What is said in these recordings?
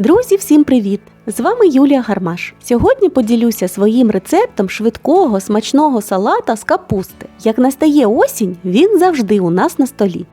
Друзі, всім привіт! З вами Юлія Гармаш. Сьогодні поділюся своїм рецептом швидкого смачного салата з капусти. Як настає осінь, він завжди у нас на столі.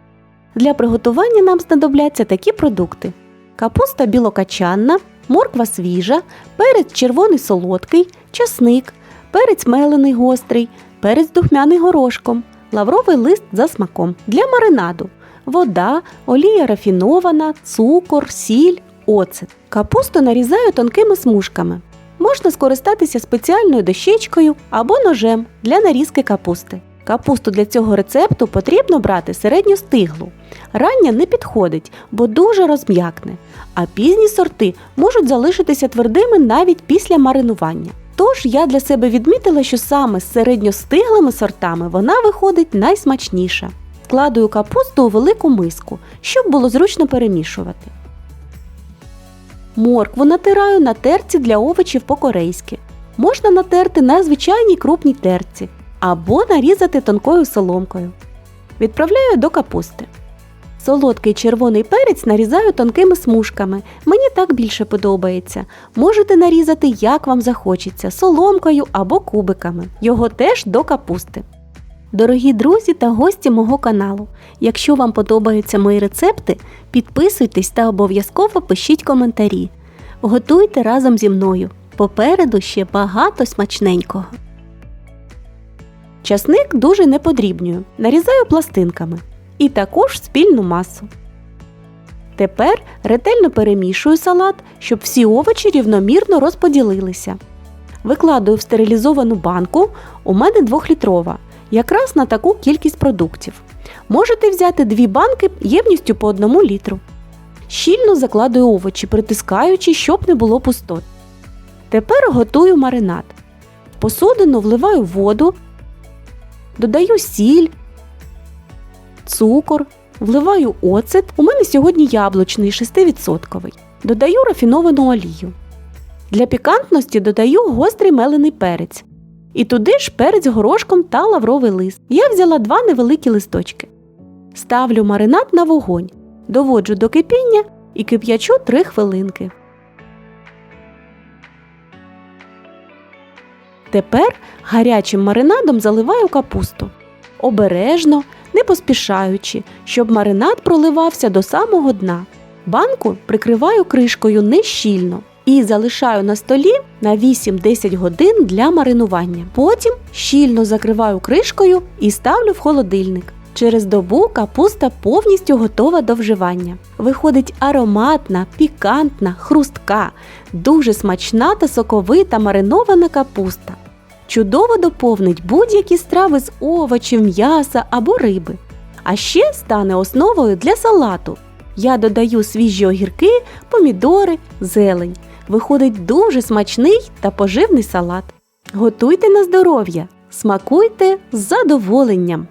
Для приготування нам знадобляться такі продукти: капуста білокачанна, морква свіжа, перець червоний солодкий, часник, перець мелений гострий, перець духмяний горошком, лавровий лист за смаком. Для маринаду вода, олія рафінована, цукор, сіль, оцет. Капусту нарізаю тонкими смужками. Можна скористатися спеціальною дощечкою або ножем для нарізки капусти. Капусту для цього рецепту потрібно брати середньостиглу. Рання не підходить, бо дуже розм'якне, а пізні сорти можуть залишитися твердими навіть після маринування. Тож я для себе відмітила, що саме з середньостиглими сортами вона виходить найсмачніша. Вкладаю капусту у велику миску, щоб було зручно перемішувати. Моркву натираю на терці для овочів по-корейськи. Можна натерти на звичайній крупній терці або нарізати тонкою соломкою. Відправляю до капусти. Солодкий червоний перець нарізаю тонкими смужками. Мені так більше подобається. Можете нарізати, як вам захочеться, соломкою або кубиками. Його теж до капусти. Дорогі друзі та гості мого каналу. Якщо вам подобаються мої рецепти, підписуйтесь та обов'язково пишіть коментарі. Готуйте разом зі мною. Попереду ще багато смачненького. Часник дуже не подрібнюю. Нарізаю пластинками. І також спільну масу. Тепер ретельно перемішую салат, щоб всі овочі рівномірно розподілилися. Викладаю в стерилізовану банку, у мене 2-літрова, якраз на таку кількість продуктів. Можете взяти дві банки ємністю по 1 літру. Щільно закладую овочі, притискаючи, щоб не було пустот. Тепер готую маринад. В посудину вливаю воду, додаю сіль, цукор, вливаю оцет. У мене сьогодні яблучний 6%. Додаю рафіновану олію. Для пікантності додаю гострий мелений перець. І туди ж перець горошком та лавровий лист. Я взяла два невеликі листочки. Ставлю маринад на вогонь, доводжу до кипіння і кип'ячу 3 хвилинки. Тепер гарячим маринадом заливаю капусту. Обережно, не поспішаючи, щоб маринад проливався до самого дна. Банку прикриваю кришкою нещільно і залишаю на столі на 8-10 годин для маринування. Потім щільно закриваю кришкою і ставлю в холодильник. Через добу капуста повністю готова до вживання. Виходить ароматна, пікантна, хрустка, дуже смачна та соковита маринована капуста. Чудово доповнить будь-які страви з овочів, м'яса або риби. А ще стане основою для салату. Я додаю свіжі огірки, помідори, зелень. Виходить дуже смачний та поживний салат. Готуйте на здоров'я, смакуйте з задоволенням!